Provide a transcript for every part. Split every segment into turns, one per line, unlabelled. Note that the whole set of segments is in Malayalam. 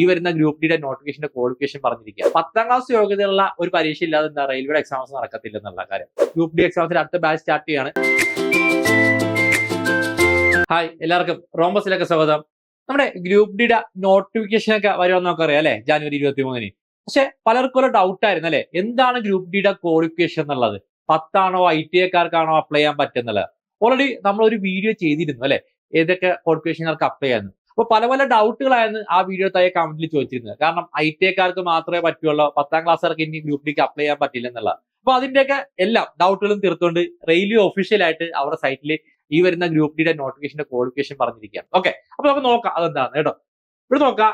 ഈ വരുന്ന ഗ്രൂപ്പ് ഡിയുടെ നോട്ടിഫിക്കേഷന്റെ ക്വാളിഫിക്കേഷൻ പറഞ്ഞിരിക്കുക പത്താം ക്ലാസ് യോഗ്യതയുള്ള ഒരു പരീക്ഷ ഇല്ലാതെ എന്താ റെയിൽവേ എക്സാംസ് നടക്കത്തില്ല എന്നുള്ള കാര്യം. ഗ്രൂപ്പ് ഡി എക്സാംസിന്റെ അടുത്ത ബാച്ച് സ്റ്റാർട്ട് ചെയ്യാണ്. ഹായ് എല്ലാവർക്കും. റോംബസിലൊക്കെ സ്വാഗതം. നമ്മുടെ ഗ്രൂപ്പ് ഡിയുടെ നോട്ടിഫിക്കേഷൻ ഒക്കെ വരുമെന്ന് നമുക്കറിയാം അല്ലെ? ജാനുവരി ഇരുപത്തി മൂന്നിന് പക്ഷെ പലർക്കും ഒരു ഡൗട്ട് ആയിരുന്നു അല്ലെ? എന്താണ് ഗ്രൂപ്പ് ഡിയുടെ ക്വാളിഫിക്കേഷൻ എന്നുള്ളത്? പത്താണോ ഐ ടി എക്കാർക്കാണോ അപ്ലൈ ചെയ്യാൻ പറ്റുന്നത്? ഓൾറെഡി നമ്മൾ ഒരു വീഡിയോ ചെയ്തിരുന്നു അല്ലെ? ഏതൊക്കെ ക്വാളിഫിക്കേഷനുകൾക്ക് അപ്ലൈ ചെയ്യുന്നു. അപ്പൊ പല പല ഡൗട്ടുകളായിരുന്നു ആ വീഡിയോ താഴെ കമന്റിൽ ചോദിച്ചിരുന്നത്. കാരണം ഐ ടി ഐക്കാർക്ക് മാത്രമേ പറ്റുള്ളൂ. പത്താം ക്ലാസ്സുകാർക്ക് ഇനി ഗ്രൂപ്പിലേക്ക് അപ്ലൈ ചെയ്യാൻ പറ്റില്ല എന്നുള്ള അപ്പൊ അതിന്റെയൊക്കെ എല്ലാം ഡൗട്ടുകളും തീർത്തുകൊണ്ട് റെയിൽവേ ഒഫീഷ്യലായിട്ട് അവരുടെ സൈറ്റിൽ ഈ വരുന്ന ഗ്രൂപ്പ് ഡിയുടെ നോട്ടിഫിക്കേഷന്റെ ക്വാളിഫിക്കേഷൻ പറഞ്ഞിരിക്കുകയാണ്. ഓക്കെ അപ്പൊ നമുക്ക് നോക്കാം അതെന്താണ് കേട്ടോ. ഇവിടെ നോക്കാം.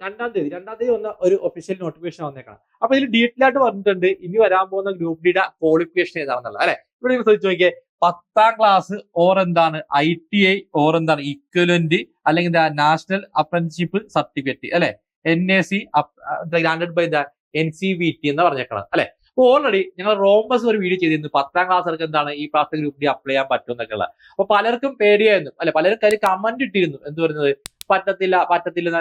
രണ്ടാം തീയതി. രണ്ടാം തീയതി വന്ന ഒരു ഒഫീഷ്യൽ നോട്ടിഫിക്കേഷൻ വന്നേക്കണം. അപ്പൊ ഇതിൽ ഡീറ്റെയിൽ ആയിട്ട് പറഞ്ഞിട്ടുണ്ട് ഇനി വരാൻ പോകുന്ന ഗ്രൂപ്പ് ഡിയുടെ ക്വാളിഫിക്കേഷൻ ഏതാണെന്നുള്ളത്. അല്ലെ? ഇവിടെ ശ്രദ്ധിച്ചു നോക്കിയേ. പത്താം ക്ലാസ് ഓർ എന്താണ്? ഐ ടി ഐ ഓർ എന്താണ്? ഇക്വലന്റ് അല്ലെങ്കിൽ ദ നാഷണൽ അപ്രന്റിഷിപ്പ് സർട്ടിഫിക്കറ്റ് അല്ലെ? N A C granted by the N C V T എന്ന് പറഞ്ഞേക്കണം അല്ലെ? അപ്പൊ ഓൾറെഡി ഞങ്ങൾ റോംബസ് ഒരു വീഡിയോ ചെയ്തിരുന്നു. പത്താം ക്ലാസ്സുകാർക്ക് എന്താണ് ഈ പ്രാവശ്യത്തെ ഗ്രൂപ്പ് ഡി അപ്ലൈ ചെയ്യാൻ പറ്റും എന്നൊക്കെ ഉള്ളത്. അപ്പൊ പലർക്കും പേടിയായിരുന്നു അല്ലെ? പലർക്കും അതിൽ കമന്റ് ഇട്ടിരുന്നു. എന്ന് പറയുന്നത്? പറ്റത്തില്ല പറ്റത്തില്ല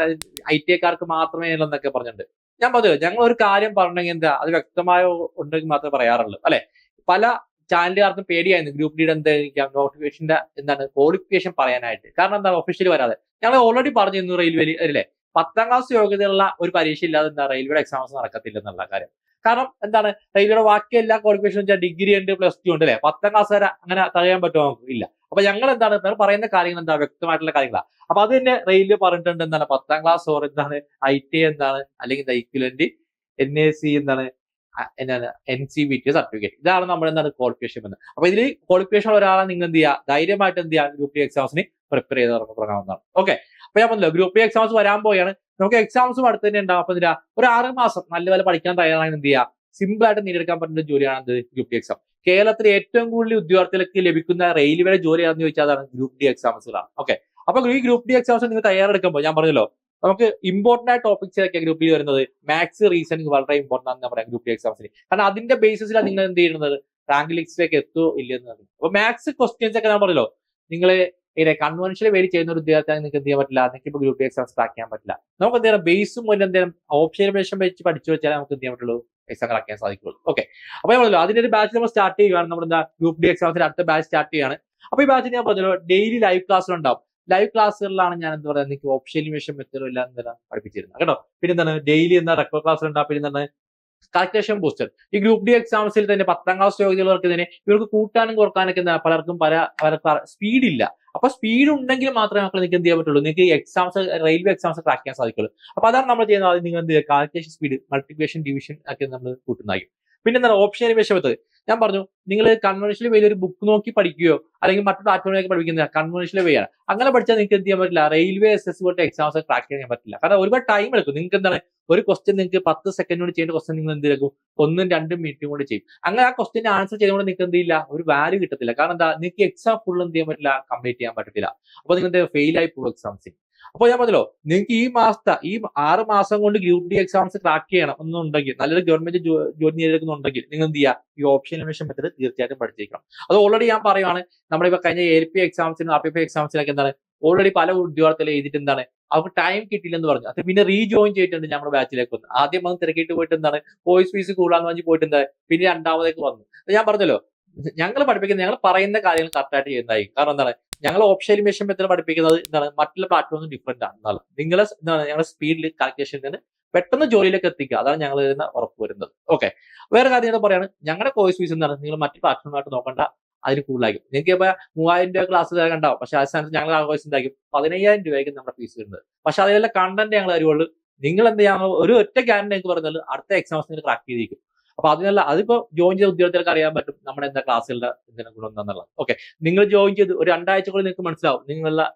ഐ ടി ഐക്കാർക്ക് മാത്രമേ എന്നൊക്കെ പറഞ്ഞിട്ടുണ്ട്. ഞാൻ പറഞ്ഞു ഞങ്ങൾ ഒരു കാര്യം പറഞ്ഞെങ്കിൽ എന്താ അത് വ്യക്തമായ ഉണ്ടെങ്കിൽ മാത്രമേ പറയാറുള്ളൂ അല്ലെ? പല ചാനലുകാർക്കും പേടിയായിരുന്നു ഗ്രൂപ്പ് ഡിയുടെ എന്തായിരിക്കാം നോട്ടിഫിക്കേഷന്റെ എന്താണ് ക്വാളിഫിക്കേഷൻ പറയാനായിട്ട്. കാരണം എന്താണ് ഒഫീഷ്യലി വരാതെ. ഞങ്ങൾ ഓൾറെഡി പറഞ്ഞിരുന്നു റെയിൽവേയിൽ അല്ലേ പത്താം ക്ലാസ് യോഗ്യതയുള്ള ഒരു പരീക്ഷ ഇല്ലാതെ എന്താ റെയിൽവേയുടെ എക്സാംസ് നടക്കത്തില്ല എന്നുള്ള കാര്യം. കാരണം എന്താണ് റെയിൽവേയുടെ ബാക്കി എല്ലാ ക്വാളിഫിക്കേഷൻ വെച്ചാൽ ഡിഗ്രി ഉണ്ട് പ്ലസ് ടു ഉണ്ട് അല്ലെ പത്താം ക്ലാസ് വരെ അങ്ങനെ തകയാൻ പറ്റുമോ നമുക്ക്? ഇല്ല. അപ്പൊ ഞങ്ങൾ എന്താണ് നിങ്ങൾ പറയുന്ന കാര്യങ്ങൾ എന്താ വ്യക്തമായിട്ടുള്ള കാര്യങ്ങളാണ് അപ്പൊ അത് തന്നെ റെയിൽവേ പറഞ്ഞിട്ടുണ്ട് എന്താണ് പത്താം ക്ലാസ് ഓർ എന്താണ് ഐ ടി എന്താണ് അല്ലെങ്കിൽ ഇക്വലന്റ് എൻ എ സി എന്താണ് എന്താണ് N C B T certificate ഇതാണ് നമ്മൾ എന്താണ് ക്വാളിഫിക്കേഷൻ എന്ന്. അപ്പൊ ഇതിൽ ക്വാളിഫിക്കേഷൻ ഉള്ള ഒരാളെ നിങ്ങൾ എന്ത് ചെയ്യുക? ധൈര്യമായിട്ട് എന്ത് ചെയ്യുക? ഗ്രൂപ്പ് ഡി എക്സാംസിന് പ്രിപ്പയർ ചെയ്ത് തുടങ്ങാവുന്നതാണ്. ഓക്കെ അപ്പൊ ഞാൻ പറഞ്ഞല്ലോ ഗ്രൂപ്പ് ഡി എക്സാംസ് വരാൻ പോയാണ് നമുക്ക് എക്സാംസും അടുത്ത് തന്നെ ഉണ്ടാവും. അപ്പൊ എന്താ ഒരു ആറ് മാസം നല്ലപോലെ പഠിക്കാൻ തയ്യാറാണ് എന്ത് ചെയ്യുക? സിമ്പിൾ ആയിട്ട് നേടിയെടുക്കാൻ പറ്റുന്ന ജോലിയാണ് എന്ത്? ഗ്രൂപ്പ് ഡി എക്സാം കേരളത്തിൽ ഏറ്റവും കൂടുതൽ ഉദ്യോഗാർത്ഥികൾക്ക് ലഭിക്കുന്ന റെയിൽവേയുടെ ജോലിയാണെന്ന് ചോദിച്ചാൽ അതാണ് ഗ്രൂപ്പ് ഡി എക്സാംസുകളാണ് ഓക്കെ അപ്പൊ ഈ ഗ്രൂപ്പ് ഡി എക്സാംസ് നിങ്ങൾ തയ്യാറെടുക്കുമ്പോൾ ഞാൻ പറഞ്ഞല്ലോ നമുക്ക് ഇമ്പോർട്ടന്റ് ആയ ടോപ്പിക്സ് ഗ്രൂപ്പ് ഗ്രൂപ്പിൽ വരുന്നത് മാത്സ് റീസണിങ് വളരെ ഇമ്പോർട്ടന്റ് ആണെന്ന് പറയാം ഗ്രൂപ്പ് ഡി എക്സാംസിന് കാരണം അതിന്റെ ബേസിസിലാണ് നിങ്ങൾ എന്ത് ചെയ്യുന്നത്? റാങ്ക് ലിസ്റ്റിലേക്ക് എത്തുമോ ഇല്ലെന്ന് അപ്പൊ മാത്സ് ക്വസ്റ്റ്യൻസ് ഒക്കെ ഞാൻ പറഞ്ഞല്ലോ. നിങ്ങൾ ഇങ്ങനെ കൺവെൻഷനിൽ വേണ്ടി ചെയ്യുന്ന ഒരു വിദ്യാർത്ഥി നിങ്ങൾക്ക് എന്ത് ചെയ്യാൻ പറ്റില്ല? നിങ്ങൾക്ക് ഇപ്പോൾ ഗ്രൂപ്പ് ഡി എക്സാംസ് ക്രാക്ക് ചെയ്യാൻ പറ്റില്ല. നമുക്ക് എന്തെങ്കിലും ബേസും മുന്നേ എന്തെങ്കിലും ഓപ്ഷൻ വെച്ച് പഠിച്ചു വെച്ചാൽ നമുക്ക് എന്ത് ചെയ്യാൻ പറ്റുള്ളൂ? എക്സാം ക്രാക്ക് ചെയ്യാൻ സാധിക്കുള്ളൂ ഓക്കെ അപ്പൊ ഞാൻ പറഞ്ഞല്ലോ അതിന്റെ ഒരു ബാച്ച് നമ്മൾ സ്റ്റാർട്ട് ചെയ്യുകയാണ്. നമ്മൾ എന്താ ഗ്രൂപ്പ് ഡി എക്സാംസിന്റെ അടുത്ത ബാച്ച് സ്റ്റാർട്ട് ചെയ്യുകയാണ്. അപ്പൊ ഈ ബാച്ചിൽ ഞാൻ പറഞ്ഞല്ലോ ഡെയിലി ലൈവ് ക്ലാസ്സിലുണ്ടാവും ലൈവ് ക്ലാസ്സുകളിലാണ് ഞാൻ എന്താ പറയുക എനിക്ക് ഓപ്ഷൻ മെഷീൻ മെത്തേഡും എല്ലാം എന്തെല്ലാം പഠിപ്പിച്ചിരുന്നത്. കേട്ടോ? പിന്നെ എന്താണ് ഡെയിലി എന്താ റെക്കോർഡ് ക്ലാസ് ഉണ്ടാ പിന്നെ എന്താണ് കാൽക്കുലേഷൻ ബൂസ്റ്റർ ഈ ഗ്രൂപ്പ് ഡി എക്സാംസിൽ തന്നെ പത്താം ക്ലാസ് യോഗ്യതകൾക്ക് തന്നെ ഇവർക്ക് കൂട്ടാനും കുറക്കാനൊക്കെ പലർക്കും പല പല സ്പീഡ് ഇല്ല. അപ്പൊ സ്പീഡ് ഉണ്ടെങ്കിൽ മാത്രമേ മക്കൾ നിങ്ങൾക്ക് എന്ത് ചെയ്യാൻ പറ്റുള്ളൂ? നിങ്ങൾക്ക് എക്സാംസ് റെയിൽവേ എക്സാംസ് ട്രാക്ക് ചെയ്യാൻ സാധിക്കുള്ളൂ. അപ്പൊ അതാണ് നമ്മൾ ചെയ്യുന്നത്. നിങ്ങൾ എന്ത് കാൽക്കുലേഷൻ സ്പീഡ് മൾട്ടിപ്ലിക്കേഷൻ ഡിവിഷൻ ഒക്കെ നമ്മൾ കൂട്ടുന്നതായിരിക്കും. പിന്നെന്താണ് ഓപ്ഷൻ അനിമേഷൻ മെത്തേഡ് ഞാൻ പറഞ്ഞു നിങ്ങൾ കൺവെൻഷണൽ വേയിൽ ഒരു ബുക്ക് നോക്കി പഠിക്കുകയോ അല്ലെങ്കിൽ മറ്റു പ്ലാറ്റ്ഫോമിലേക്ക് പഠിക്കുന്ന കൺവെൻഷനിൽ വേയാണ് അങ്ങനെ പഠിച്ചാൽ നിങ്ങൾക്ക് എന്ത് ചെയ്യാൻ പറ്റില്ല? റെയിൽവേ എസ് എസ് പോലത്തെ എക്സാംസ് ട്രാക്ക് ചെയ്യാൻ പറ്റില്ല. കാരണം ഒരുപാട് ടൈം എടുക്കും. നിങ്ങൾക്ക് എന്താണ്? ഒരു ക്വസ്റ്റ്യൻ നിങ്ങൾക്ക് പത്ത് സെക്കൻഡ് കൊണ്ട് ചെയ്യേണ്ട ക്വസ്റ്റ്യൻ നിങ്ങൾ എന്ത് ചെയ്യും? ഒന്നും രണ്ടും മിനിറ്റും കൊണ്ട് ചെയ്യും. അങ്ങനെ ആ ക്വസ്റ്റ്യൻ ആൻസർ ചെയ്തുകൊണ്ട് നിങ്ങൾക്ക് എന്ത് ചെയ്യില്ല? ഒരു വാല്യൂ കിട്ടത്തില്ല. കാരണം എന്താ? നിങ്ങൾക്ക് എക്സാം ഫുൾ എന്ത് ചെയ്യാൻ പറ്റില്ല? കംപ്ലീറ്റ് ചെയ്യാൻ പറ്റത്തില്ല. അപ്പൊ നിങ്ങൾ ഫെയിൽ ആയി പോകും എക്സാംസിൽ അപ്പൊ ഞാൻ പറഞ്ഞല്ലോ നിങ്ങൾക്ക് ഈ മാസത്തെ ഈ ആറ് മാസം കൊണ്ട് ഗ്രൂപ്പ് ഡി എക്സാംസ് ട്രാക്ക് ചെയ്യണം എന്നുണ്ടെങ്കിൽ നല്ലൊരു ഗവൺമെന്റ് ജോലി നേടിയെടുക്കുന്നുണ്ടെങ്കിൽ നിങ്ങൾ എന്ത് ചെയ്യുക ഈ ഓപ്ഷൻ എലിമിനേഷൻ മെത്തേഡ് തീർച്ചയായിട്ടും പഠിച്ചേക്കണം. അത് ഓൾറെഡി ഞാൻ പറയുവാണ് നമ്മുടെ ഇപ്പൊ കഴിഞ്ഞ എൽ പി എക്സാംസിനും ആർ പി പി എക്സാംസിനൊക്കെ എന്താണ് ഓൾറെഡി പല ഉദ്യോഗത്തിൽ എഴുതിയിട്ട് എന്താണ് അവർക്ക് ടൈം കിട്ടിയില്ലെന്ന് പറഞ്ഞു. അത് പിന്നെ റീജോയിൻ ചെയ്തിട്ടുണ്ട് നമ്മുടെ ബാച്ചിലേക്ക് വന്ന്. ആദ്യം വന്ന് തിരക്കിയിട്ട് പോയിട്ട് എന്താണ് വോയിസ് ഫീസ് കൂടാന്ന് പറഞ്ഞ് പോയിട്ട് എന്താ പിന്നെ രണ്ടാമതേക്ക് വന്നു. ഞാൻ പറഞ്ഞല്ലോ ഞങ്ങൾ പഠിപ്പിക്കുന്നത് ഞങ്ങൾ പറയുന്ന കാര്യങ്ങൾ കറക്റ്റായിട്ട് ചെയ്യുന്നതായി കാരണം എന്താണ് ഞങ്ങൾ ഓപ്ഷൻ മെത്തേഡ് പഠിപ്പിക്കുന്നത് എന്താണ്? മറ്റുള്ള പ്ലാറ്റ്ഫോമിൽ ഡിഫറെന്റ് ആണ്. എന്നാണ് നിങ്ങളെ എന്താണ് ഞങ്ങളുടെ സ്പീഡിൽ കാൽക്കുലേഷൻ നിന്ന് പെട്ടെന്ന് ജോലിയിലേക്ക് എത്തിക്കുക. അതാണ് ഞങ്ങൾ തരുന്ന ഉറപ്പ് വരുന്നത്. ഓക്കെ വേറെ കാര്യം ഞാൻ പറയാണ്. ഞങ്ങളുടെ കോഴ്സ് ഫീസ് എന്താണ്? നിങ്ങൾ മറ്റു പ്ലാറ്റ്ഫോമായിട്ട് നോക്കണ്ട. അതിന് കൂടുതലായിരിക്കും. നിങ്ങൾക്ക് ഇപ്പൊ മൂവായിരം രൂപ ക്ലാസ് ഉണ്ടാവും. പക്ഷെ ആ സ്ഥാനത്ത് ഞങ്ങൾ ആ കോഴ്സ് എന്തായിരിക്കും? പതിനയ്യായിരം രൂപയ്ക്ക് നമ്മുടെ ഫീസ് വരുന്നത്. പക്ഷെ അതിലെല്ലാം കണ്ടന്റ് ഞങ്ങൾ തരുവുള്ളൂ. നിങ്ങൾ എന്ത് ചെയ്യാൻ ഒരു ഒറ്റ ഗ്യാരണ്ടി എനിക്ക് പറഞ്ഞാൽ അടുത്ത എക്സാംസ് നിങ്ങൾ ക്രാക്ക് ചെയ്തിരിക്കും. അപ്പൊ അതിനല്ല അതിപ്പോ ജോയിൻ ചെയ്ത ഉദ്യോഗസ്ഥർക്ക് അറിയാൻ പറ്റും. നമ്മുടെ എന്താ ക്ലാസ്സുകളുടെ എന്തിനാ ഗുണം എന്താണെന്നുള്ളത് ഓക്കെ നിങ്ങൾ ജോയിൻ ചെയ്ത് ഒരു രണ്ടാഴ്ചക്കുള്ളിൽ നിങ്ങൾക്ക് മനസ്സിലാവും. നിങ്ങളുടെ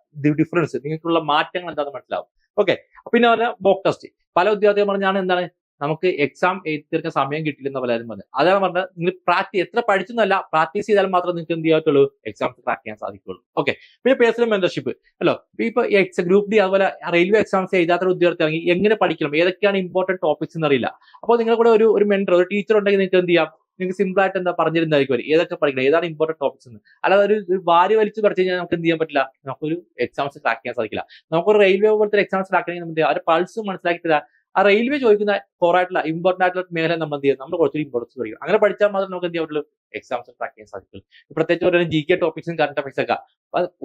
ഡിഫറൻസ് നിങ്ങൾക്കുള്ള മാറ്റങ്ങൾ എന്താണെന്ന് മനസ്സിലാവും. ഓക്കെ പിന്നെ പറഞ്ഞാൽ മോക്ക് ടെസ്റ്റ് പല ഉദ്യോഗസ്ഥരും പറഞ്ഞാണ് എന്താണ്? നമുക്ക് എക്സാം എഴുതി തീർക്കാൻ സമയം കിട്ടില്ലെന്ന് പലരും പറഞ്ഞു. അതാണ് പറഞ്ഞത് നിങ്ങൾ പ്രാക്ടീസ് എത്ര പഠിച്ചെന്നല്ല പ്രാക്ടീസ് ചെയ്താൽ മാത്രം നിങ്ങൾക്ക് എന്ത് ചെയ്യാത്തുള്ളൂ എക്സാം ക്രാക്ക് ചെയ്യാൻ സാധിക്കുള്ളൂ ഓക്കെ പിന്നെ പേഴ്സണൽ മെന്റർഷിപ്പ് അല്ലോ ഇപ്പൊ ഗ്രൂപ്പ് ഡി അതുപോലെ റെയിൽവേ എക്സാംസ് എഴുതാത്ത ഉദ്യോഗസ്ഥരാണെങ്കിൽ എങ്ങനെ പഠിക്കണം? ഏതൊക്കെയാണ് ഇമ്പോർട്ടന്റ് ടോപ്പിക്സ് എന്നറിയില്ല. അപ്പോൾ നിങ്ങളുടെ കൂടെ ഒരു ഒരു മെന്റർ ഒരു ടീച്ചർ ഉണ്ടെങ്കിൽ നിങ്ങൾക്ക് എന്ത് ചെയ്യാം? നിങ്ങൾക്ക് സിമ്പിൾ ആയിട്ട് എന്താ പറഞ്ഞിരുന്നതായിരിക്കും. ഏതൊക്കെ പഠിക്കണം ഏതാണ് ഇമ്പോർട്ടന്റ് ടോപ്പിക്സ് എന്ന്. അല്ലാതെ ഒരു വാരി വലിച്ച് പഠിച്ചു കഴിഞ്ഞാൽ നമുക്ക് എന്ത് ചെയ്യാൻ പറ്റില്ല? നമുക്കൊരു എക്സാംസ് ട്രാക്ക് ചെയ്യാൻ സാധിക്കില്ല. നമുക്കൊരു റെയിൽവേ പോലത്തെ എക്സാംസ് ട്രാക്ക് ചെയ്യണമെങ്കിൽ അവരുടെ പൾസ് മനസ്സിലാക്കി തരാം. ആ റെയിൽവേ ചോദിക്കുന്ന കോർ ആയിട്ടുള്ള ഇമ്പോർട്ടന്റ് ആയിട്ടുള്ള മേഖല നമ്മൾ എന്ത് ചെയ്യും നമ്മൾ കുറച്ചൊരു ഇമ്പോർട്ടൻസ് പഠിക്കും അങ്ങനെ പഠിച്ചാൽ മാത്രം നമുക്ക് എന്ത് ചെയ്യാൻ എക്സാംസ് ട്രാക്ക് ചെയ്യാൻ സാധിക്കുള്ളൂ. പ്രത്യേകിച്ച് ഒരു ജി കെ ടോപ്പിക്സും കറണ്ട് അഫയർസ് ഒക്കെ.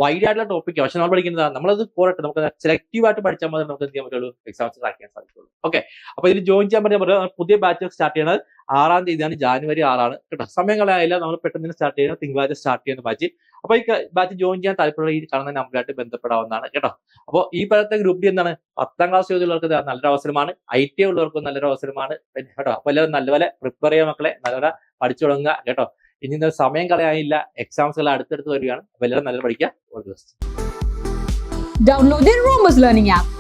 വൈഡ് ആയിട്ടുള്ള ടോപ്പിക് പക്ഷെ നമ്മൾ പഠിക്കുന്നതാണ് നമ്മളത് കോറട്ട് നമുക്ക് സെലക്റ്റീവ് ആയിട്ട് പഠിച്ചാൽ മാത്രമേ നമുക്ക് എന്ത് ചെയ്യാൻ പറ്റുള്ളൂ? എക്സാംസ് ട്രാക്ക് ചെയ്യാൻ സാധിക്കുള്ളൂ. ഓക്കെ അപ്പൊ ഇതിൽ ജോയിൻ ചെയ്യാൻ പറ്റിയ പുതിയ ബാച്ച് സ്റ്റാർട്ട് ചെയ്യുന്നത് ആറാം തീയതിയാണ്. ജാനുവരി ആറാണ്. കേട്ടോ. സമയം കളയായില്ല നമ്മൾ പെട്ടെന്ന് സ്റ്റാർട്ട് ചെയ്യുന്നത് തിങ്കളാഴ്ച സ്റ്റാർട്ട് ചെയ്യുന്ന ബാച്ച് അപ്പൊ ഈ ബാച്ച് ജോയിൻ ചെയ്യാൻ താല്പര്യമുള്ള ഈ കാണുന്ന നമ്പറായിട്ട് ബന്ധപ്പെടാവുന്നതാണ് കേട്ടോ? അപ്പോൾ ഈ പലത്തെ ഗ്രൂപ്പ് ഡി എന്താണ്? പത്താം ക്ലാസ് ചോദ്യമുള്ളവർക്ക് നല്ലൊരു അവസരമാണ്. ഐ ടി ഉള്ളവർക്കും നല്ലൊരു അവസരമാണ്. കേട്ടോ? അപ്പൊ എല്ലാവരും നല്ലപോലെ പ്രിപ്പയർ ചെയ്യാൻ മക്കളെ. നല്ലപോലെ പഠിച്ചു തുടങ്ങുക കേട്ടോ? ഇനി സമയം കളയാനില്ല. എക്സാംസ് എല്ലാം അടുത്തടുത്ത് വരികയാണ്. അപ്പൊ എല്ലാവരും നല്ല പഠിക്കുക. ഒരു ദി ബെസ്റ്റ്
Download the